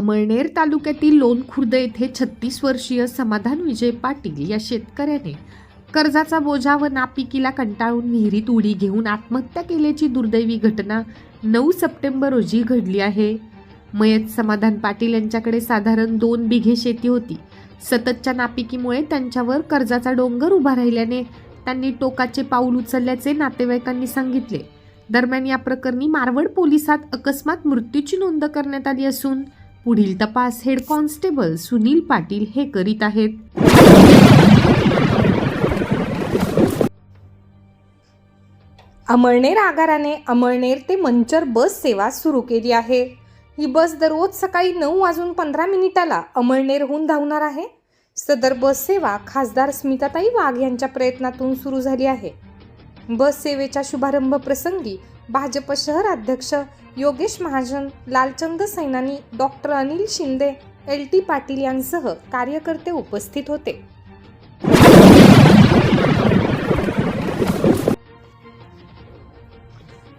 अमळनेर तालुक्यातील लोणखुर्द येथे छत्तीस वर्षीय समाधान विजय पाटील या शेतकऱ्याने कर्जाचा बोजा व नापिकीला कंटाळून विहिरीत उडी घेऊन आत्महत्या केल्याची दुर्दैवी घटना नऊ सप्टेंबर रोजी घडली आहे. मयत समाधान पाटील यांच्याकडे साधारण दोन बिघे शेती होती. सततच्या नापिकीमुळे त्यांच्यावर कर्जाचा डोंगर उभा राहिल्याने त्यांनी टोकाचे पाऊल उचलल्याचे नातेवाईकांनी सांगितले. दरम्यान या प्रकरणी मारवड पोलिसात अकस्मात मृत्यूची नोंद करण्यात आली असून पुढील तपास हेड कॉन्स्टेबल सुनील पाटील हे करीत आहेत. अमळनेर आगाराने अमळनेर ते मंचर बस सेवा सुरू केली आहे. ही बस दररोज सकाळी नऊ वाजून पंधरा मिनिटाला अमळनेरहून धावणार आहे. सदर बस सेवा खासदार स्मिताताई वाघ यांच्या प्रयत्नातून सुरू झाली आहे. बस सेवेच्या शुभारंभ प्रसंगी भाजप शहर अध्यक्ष Yogesh Mahajan Lalchand Sainani doctor Anil Shinde L T Patil यांसह कार्यकर्ते उपस्थित होते.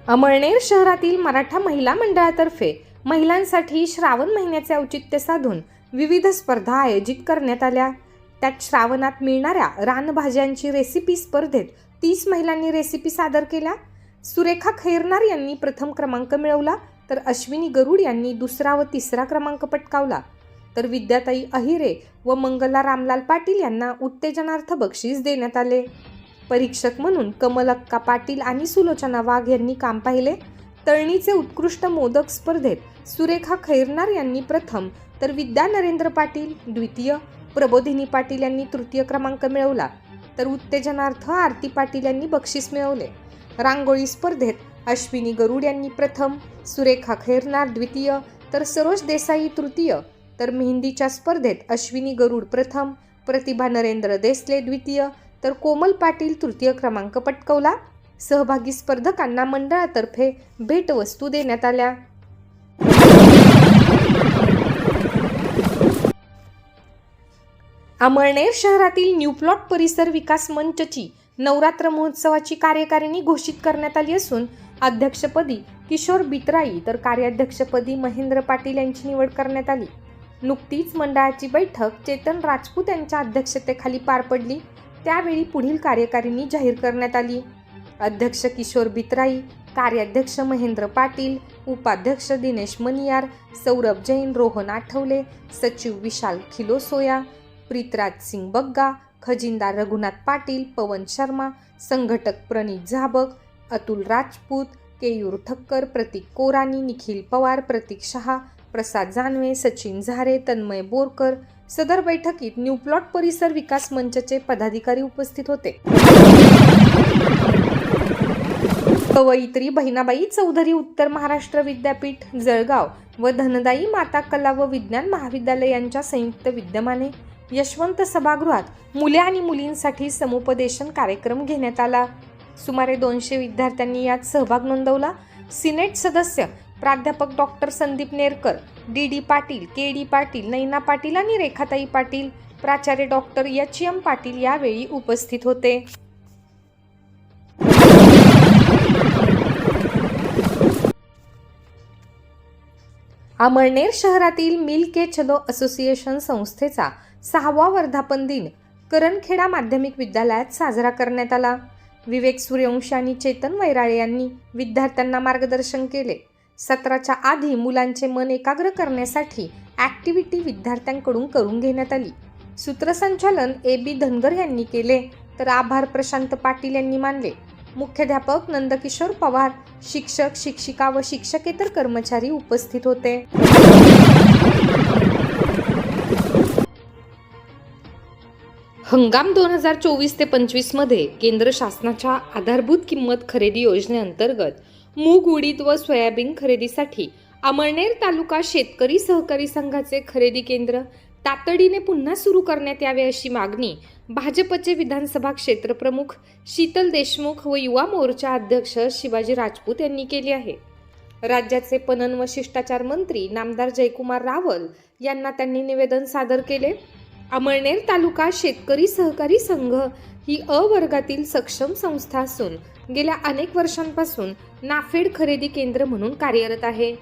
अमळनेर शहरातील मराठा महिला मंडळातर्फे महिलांसाठी श्रावण महिन्याचे औचित्य साधून विविध स्पर्धा आयोजित करण्यात आल्या. त्यात श्रावणात मिळणाऱ्या रानभाज्यांची रेसिपी स्पर्धेत तीस महिलांनी रेसिपी सादर केल्या. सुरेखा खैरनार यांनी प्रथम क्रमांक मिळवला तर अश्विनी गरुड यांनी दुसरा व तिसरा क्रमांक पटकावला. तर विद्याताई अहिरे व मंगला रामलाल पाटील यांना उत्तेजनार्थ बक्षीस देण्यात आले. परीक्षक म्हणून कमलक्का पाटील आणि सुलोचना वाघ यांनी काम पाहिले. तळणीचे उत्कृष्ट मोदक स्पर्धेत सुरेखा खैरनार यांनी प्रथम तर विद्या नरेंद्र पाटील द्वितीय प्रबोधिनी पाटील यांनी तृतीय क्रमांक मिळवला. तर उत्तेजनार्थ आरती पाटील यांनी बक्षीस मिळवले. रांगोळी स्पर्धेत अश्विनी गरुड यांनी प्रथम सुरेखा खैरनार द्वितीय तर सरोज देसाई तृतीय. तर मेहंदीच्या स्पर्धेत अश्विनी गरुड प्रथम प्रतिभा नरेंद्र देसले द्वितीय तर कोमल पाटील तृतीय क्रमांक पटकवला. सहभागी स्पर्धकांना मंडळातर्फे भेटवस्तू देण्यात आल्या. अमळनेर शहरातील न्यू प्लॉट परिसर विकास मंचची नवरात्र महोत्सवाची कार्यकारिणी घोषित करण्यात आली असून अध्यक्षपदी किशोर बितराई तर कार्याध्यक्षपदी महेंद्र पाटील यांची निवड करण्यात आली. नुकतीच मंडळाची बैठक चेतन राजपूत यांच्या अध्यक्षतेखाली पार पडली. त्यावेळी पुढील कार्यकारिणी जाहीर करण्यात आली. अध्यक्ष किशोर बितराई कार्याध्यक्ष महेंद्र पाटील उपाध्यक्ष दिनेश मनियार सौरभ जैन रोहन आठवले सचिव विशाल खिलोसोया प्रीतराज सिंग बग्गा खजिनदार रघुनाथ पाटील पवन शर्मा संघटक प्रणित झाबक अतुल राजपूत केयूर ठक्कर प्रतीक कोरानी निखिल पवार प्रतीक शहा प्रसाद जानवे सचिन झारे तन्मय बोरकर. सदर बैठकीत न्यूप्लॉट परिसर विकास मंचचे पदाधिकारी उपस्थित होते. कवयित्री बहिणाबाई चौधरी उत्तर महाराष्ट्र विद्यापीठ जळगाव व धनदाई माता कला व विज्ञान महाविद्यालय यांच्या संयुक्त विद्यमाने यशवंत सभागृहात मुले आणि मुलींसाठी समुपदेशन कार्यक्रम घेण्यात आला. सुमारे दोनशे विद्यार्थ्यांनी यात सहभाग नोंदवला. सिनेट सदस्य प्राध्यापक doctor Sandeep Nerkar D D Patil K D Patil Naina Patil आणि रेखाताई पाटील प्राचार्य डॉक्टर एच एम पाटील यावेळी उपस्थित होते. अमळनेर शहरातील मिल के चलो असोसिएशन संस्थेचा सहावा वर्धापन दिन करणखेडा माध्यमिक विद्यालयात साजरा करण्यात आला. विवेक सूर्यवंशी आणि चेतन वैराळे यांनी विद्यार्थ्यांना मार्गदर्शन केले. सत्राच्या आधी मुलांचे मन एकाग्र करण्यासाठी ॲक्टिव्हिटी विद्यार्थ्यांकडून करून घेण्यात आली. सूत्रसंचालन ए बी धनगर यांनी केले तर आभार प्रशांत पाटील यांनी मानले. मुख्याध्यापक नंदकिशोर पवार शिक्षक शिक्षिका व शिक्षकेतर कर्मचारी उपस्थित होते. हंगाम दोन हजार चोवीस ते पंचवीसमध्ये केंद्र शासनाच्या आधारभूत किंमत खरेदी योजनेअंतर्गत मूग उडीद व सोयाबीन खरेदीसाठी अमळनेर तालुका शेतकरी सहकारी संघाचे खरेदी केंद्र तातडीने पुन्हा सुरू करण्यात यावे अशी मागणी भाजपचे विधानसभा क्षेत्रप्रमुख शीतल देशमुख व युवा मोर्चा अध्यक्ष शिवाजी राजपूत यांनी केली आहे. राज्याचे पणन व शिष्टाचार मंत्री नामदार जयकुमार रावल यांना त्यांनी निवेदन सादर केले. अमळनेर तालुका शेतकरी सहकारी संघ ही अ वर्गातील सक्षम संस्था असून गेल्या अनेक वर्षांपासून नाफेड खरेदी केंद्र म्हणून कार्यरत आहे.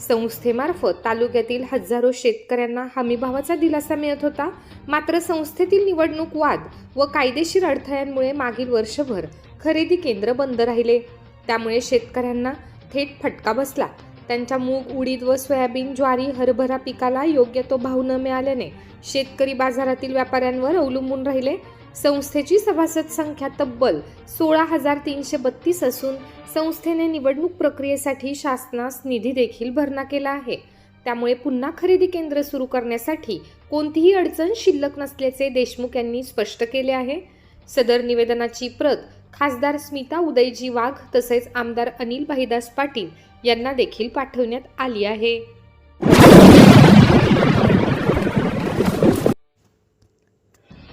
संस्थेमार्फत तालुक्यातील हजारो शेतकऱ्यांना हमीभावाचा दिलासा मिळत होता. मात्र संस्थेतील निवडणूक वाद व कायदेशीर अडथळ्यांमुळे मागील वर्षभर खरेदी केंद्र बंद राहिले. त्यामुळे शेतकऱ्यांना थेट फटका बसला. त्यांच्या मूग उडीद व सोयाबीन ज्वारी हरभरा पिकाला योग्य तो भाव न मिळाल्याने शेतकरी बाजारातील व्यापाऱ्यांवर अवलंबून राहिले. संस्थेची सभासद संख्या तब्बल सोळा हजार तीनशे बत्तीस असून संस्थेने निवडणूक प्रक्रियेसाठी शासनास निधी देखील भरणा केला आहे. त्यामुळे पुन्हा खरेदी केंद्र सुरू करण्यासाठी कोणतीही अडचण शिल्लक नसल्याचे देशमुख यांनी स्पष्ट केले आहे. सदर निवेदनाची प्रत खासदार स्मिता उदयजी वाघ तसेच आमदार अनिल भाईदास पाटील यांना देखील पाठवण्यात आली आहे.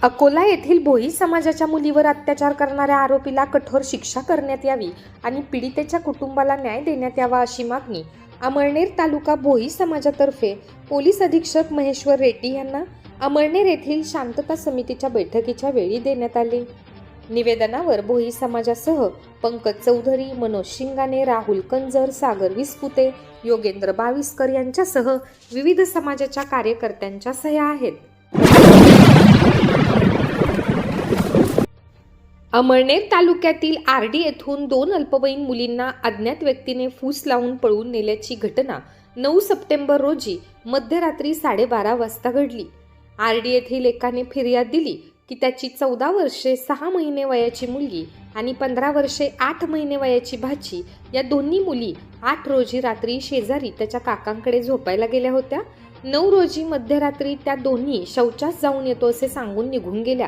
अकोला येथील भोई समाजाच्या मुलीवर अत्याचार करणाऱ्या आरोपीला कठोर शिक्षा करण्यात यावी आणि पीडितेच्या कुटुंबाला न्याय देण्यात यावा अशी मागणी अमळनेर तालुका भोई समाजातर्फे पोलीस अधीक्षक महेश्वर रेड्डी यांना अमळनेर येथील शांतता समितीच्या बैठकीच्या वेळी देण्यात आली. निवेदनावर भोई समाजासह पंकज चौधरी मनोज शिंगाने राहुल कंजर सागर विस्पुते योगेंद्र बाविस्कर यांच्यासह विविध समाजाच्या कार्यकर्त्यांच्या सह्या आहेत. अमळनेर तालुक्यातील आरडी येथून दोन अल्पवयीन मुलींना अज्ञात व्यक्तीने फूस लावून पळवून नेल्याची घटना नऊ सप्टेंबर रोजी मध्यरात्री साडेबारा वाजता घडली. आरडी येथील एकाने फिर्याद दिली की त्याची चौदा वर्षे सहा महिने वयाची मुलगी आणि पंधरा वर्षे आठ महिने वयाची भाची या दोन्ही मुली आठ रोजी रात्री शेजारी त्याच्या काकांकडे झोपायला गेल्या होत्या. नऊ रोजी मध्यरात्री त्या दोन्ही शौचास जाऊन येतो असे सांगून निघून गेल्या.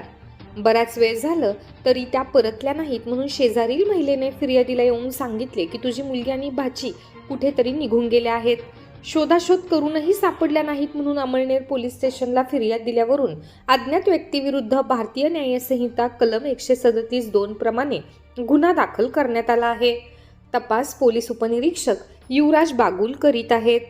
बराच वेळ झालं तरी त्या परतल्या नाहीत म्हणून शेजारील महिलेने फिर्यादीला येऊन सांगितले की तुझी मुलगी आणि भाची कुठेतरी निघून गेल्या आहेत. शोधाशोध करूनही सापडल्या नाहीत म्हणून अमळनेर पोलीस स्टेशनला फिर्याद दिल्यावरून अज्ञात व्यक्तीविरुद्ध भारतीय न्यायसंहिता कलम एकशे सदतीस दोन प्रमाणे गुन्हा दाखल करण्यात आला आहे. तपास पोलीस उपनिरीक्षक युवराज बागुल करीत आहेत.